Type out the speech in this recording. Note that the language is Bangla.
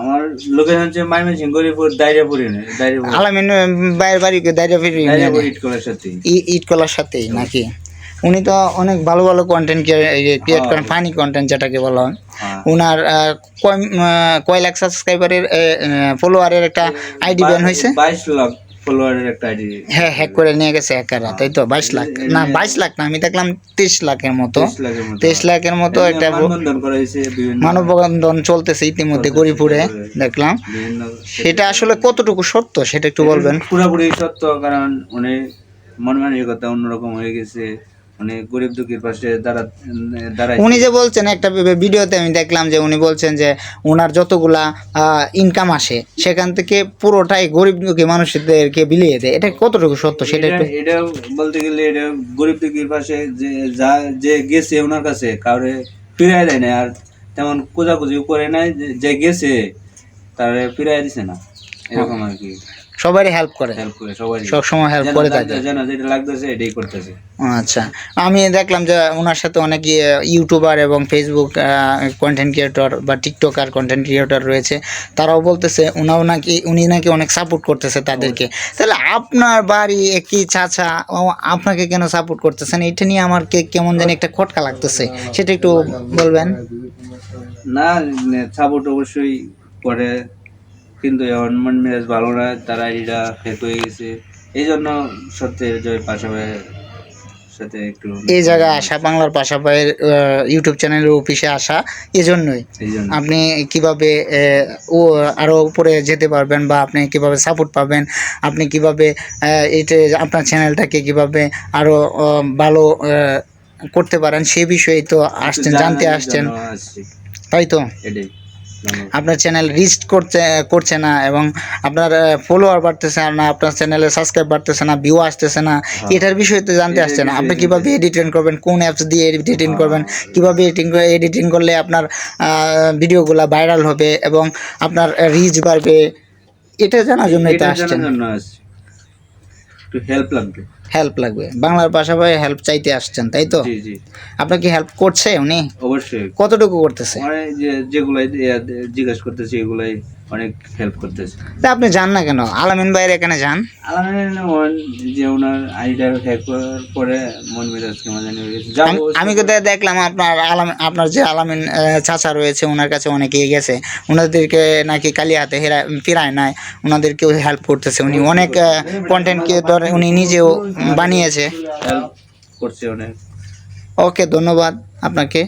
আমার লোকেশন হচ্ছে মাইমেসিং গরিপুর দাইরাপুর ইউনিয়ন দাইরাপুর। আলামিন বাইরের বাড়ি দাইরাপুর ইটকলের সাথে। ইটকলার সাথেই নাকি? উনি তো অনেক ভালো ভালো কন্টেন্ট ক্রিয়েট করেন ফানি কন্টেন্ট যেটাকে বলা হয়। হ্যাঁ। উনার কয় লাখ সাবস্ক্রাইবারের ফলোয়ারের একটা আইডি বেন হয়েছে? বাইশ লাখ। ফলোয়ারের একটা আইডি হ্যাঁ হ্যাক করে নিয়ে গেছে হ্যাকাররা তাই তো? বাইশ লাখ। না বাইশ লাখ না আমি দেখলাম তেইশ লাখের মতো। তেইশ লাখের মতো। একটা মানববন্ধন চলতেছে ইতিমধ্যে গরিপুরে দেখলাম। সেটা আসলে কতটুকু সত্য সেটা একটু বলবেন? পুরোপুরি সত্য কারণ উনি মন মানসিকতা অন্যরকম হয়ে গেছে। উনি গরিব দুঃখীর পাশে দাঁড়া উনি যে বলছেন একটা ভিডিওতে আমি দেখলাম যে উনি বলছেন যে ওনার যতগুলা ইনকাম আসে সেখান থেকে পুরোটাই গরিব দুঃখী মানুষদেরকে বিলিয়ে দেয়। এটা কতটুকু সত্য? সেটা এটা একটু এটা বলতে গেলে এটা গরিব দুঃখীর পাশে যে যা যে গেছে ওনার কাছে কাউরে ফিরাই দেয় না আর তেমন খোঁজাখুঁজি করে নাই যে- যে গেছে তারে ফিরাই দিছে না। এরকম আর কি। সবারই হেল্প করে। হেল্প করে সবাই সবসময় হেল্প করে থাকে যেন যেটা লাগতেছে এটাই করতেছে। আচ্ছা আমি দেখলাম যে ওনার সাথে অনেক ইউটিউবার এবং ফেসবুক কন্টেন্ট ক্রিয়েটর বা টিকটকার কন্টেন্ট ক্রিয়েটর রয়েছে। তারাও বলতেছে উনাও নাকি উনি নাকি অনেক সাপোর্ট করতেছে তাদেরকে। তাহলে আপনার বাড়ি একই চাচা আপনাকে কেন সাপোর্ট করতেছেন এটা নিয়ে আমার কেমন জানি একটা খটকা লাগতেছে। সেটা একটু বলবেন। না সাপোর্ট অবশ্যই করে। কিন্তু এখন মন মেজাজ ভালো না তারা এটা ফেক হয়ে গেছে। এই জন্য সত্যের জয় পাশাপাশি সাথে একটু এই জায়গায় আসা বাংলার পাশাপাশি ইউটিউব চ্যানেলের অফিসে আসা এজন্যই। আপনি কীভাবে ও আরও উপরে যেতে পারবেন বা আপনি কীভাবে সাপোর্ট পাবেন আপনি কীভাবে এটা আপনার চ্যানেলটাকে কীভাবে আরও আহ, ভালো করতে পারেন সে বিষয়ে তো আসছেন জানতে আসছেন। তাই তো? এটাই। আপনার চ্যানেল রিচ করছে করছে না এবং আপনার ফলোয়ার বাড়তেছে না আপনার চ্যানেলে সাবস্ক্রাইব বাড়তেছে না ভিউ আসতেছে না এটার বিষয়ে তো জানতে আসছে না। আপনি কীভাবে এডিটিং করবেন কোন অ্যাপস দিয়ে এডিটিং করবেন কীভাবে এডিটিং এডিটিং করলে আপনার ভিডিওগুলো ভাইরাল হবে এবং আপনার রিচ বাড়বে এটা জানার জন্য এটা জানার একটু হেল্প লাগবে। হেল্প লাগবে। বাংলার পাশাপাশি হেল্প চাইতে আসছেন তাই তো? জি জি। আপনার কি হেল্প করছে উনি? অবশ্যই। কতটুকু করতেছে? মানে যে যেগুলাই জিজ্ঞেস করতেছি এগুলাই অনেক হেল্প করতেছে। তা আপনি যান না কেন? আলামিন ভাইয়ের এখানে যান। আলামিন যে ওনার আইডিয়া হ্যাক করার পরে মন মেজাজ কেমন জানি হয়ে গেছে যাব আমি- আমি কোথায় দেখলাম আপনার আলাম আপনার যে আলামিন আহ, চাচা রয়েছে ওনার কাছে অনেকেই গেছে। ওনাদেরকে নাকি কালি হাতে হেরা ফিরায় নাই। ওনাদেরকেও হেল্প করতেছে। উনি অনেক কন্টেন্ট ক্রিয়েটর উনি নিজেও বানিয়েছে। করছে অনেক। ওকে ধন্যবাদ আপনাকে।